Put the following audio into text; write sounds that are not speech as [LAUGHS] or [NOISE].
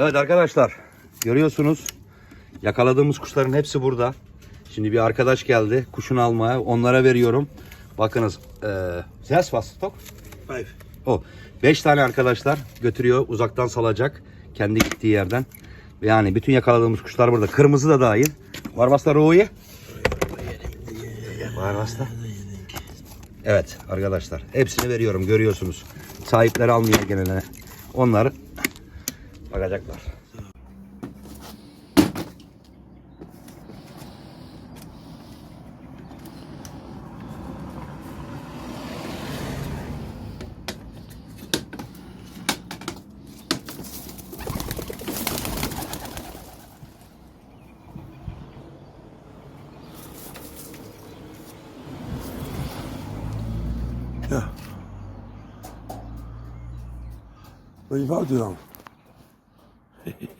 Evet arkadaşlar görüyorsunuz yakaladığımız kuşların hepsi burada. Şimdi bir arkadaş geldi kuşunu almaya onlara veriyorum. Bakınız eee ses bastı tok. Five. O 5 tane arkadaşlar götürüyor uzaktan salacak kendi gittiği yerden. Yani bütün yakaladığımız kuşlar burada. Kırmızı da dahil. Var basta Ruhi. Var basta. Evet arkadaşlar hepsini veriyorum görüyorsunuz. Sahipleri almıyor genelde. Onlar bakacaklar. Ja. Wat je fout Hehehe. [LAUGHS]